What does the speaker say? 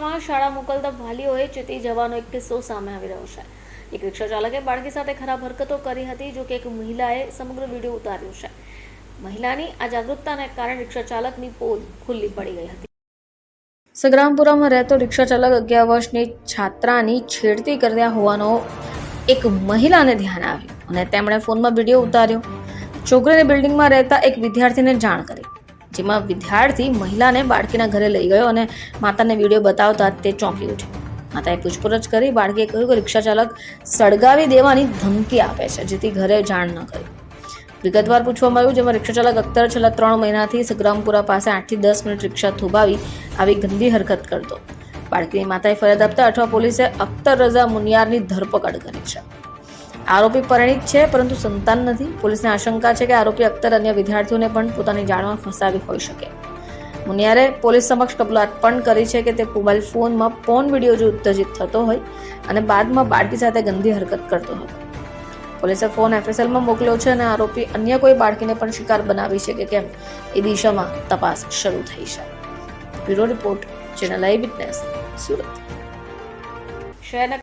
શાળા મોકલતા વાલીઓએ ચેતી જવાનો એક કિસ્સો સામે આવી રહ્યો છે. એક રિક્ષા ચાલકે બાળકી સાથે ખરાબ હરકતો કરી હતી, જો કે એક મહિલાએ સમગ્ર વીડિયો ઉતાર્યો છે. મહિલાની આ જાગૃતતાને કારણે રિક્ષા ચાલકની પોલ ખુલ્લી પડી ગઈ હતી. સંગ્રામપુરામાં રહેતો રિક્ષા ચાલક અગિયાર વર્ષની છાત્રાની છેડતી કર્યા હોવાનો એક મહિલાને ધ્યાન આવ્યું અને તેમણે ફોનમાં વીડિયો ઉતાર્યો. છોકરીની બિલ્ડિંગમાં રહેતા એક વિદ્યાર્થીને જાણ કરી. જેમાં વિદ્યાર્થી મહિલાને બાળકીના ઘરે લઈ ગયો અને માતાને વીડિયો બતાવતા તે ચોંકી ઉઠી માતાએ પૂછપરછ કરી બાળકીએ કહ્યું કે રિક્ષા ચાલક સળગાવી દેવાની ધમકી આપે છે, જેથી ઘરે જાણ ન કરી. વિગતવાર પૂછવામાં આવ્યું, જેમાં રિક્ષા ચાલક અખ્તર છેલ્લા ત્રણ મહિનાથી સંગ્રામપુરા પાસે આઠથી દસ મિનિટ રિક્ષા થોભાવી આવી ગંદી હરકત કરતો. બાળકીની માતાએ ફરિયાદ આપતા અઠવા પોલીસે અખ્તર રઝા મુનિયારની ધરપકડ કરી છે. આરોપી પરિણીત છે, પરંતુ સંતાન નથી. પોલીસને આશંકા છે કે આરોપી અખ્તર અન્ય વિદ્યાર્થીઓને પણ પોતાની જાળમાં ફસાવી હોઈ શકે. મુનિયારે પોલીસ સમક્ષ કબૂલાત પણ કરી છે કે તે મોબાઈલ ફોનમાં પોન વીડિયો જો ઉત્તેજિત થતો હોય અને બાદમાં બાળકી સાથે ગંદી હરકત કરતો હતો પોલીસે ફોન એફએસએલમાં મોકલ્યો છે અને આરોપી અન્ય કોઈ બાળકીને પણ શિકાર બનાવી છે કે કેમ, એ દિશામાં તપાસ શરૂ થઈ છે. Bureau report, channel I witness Surat. શહેરના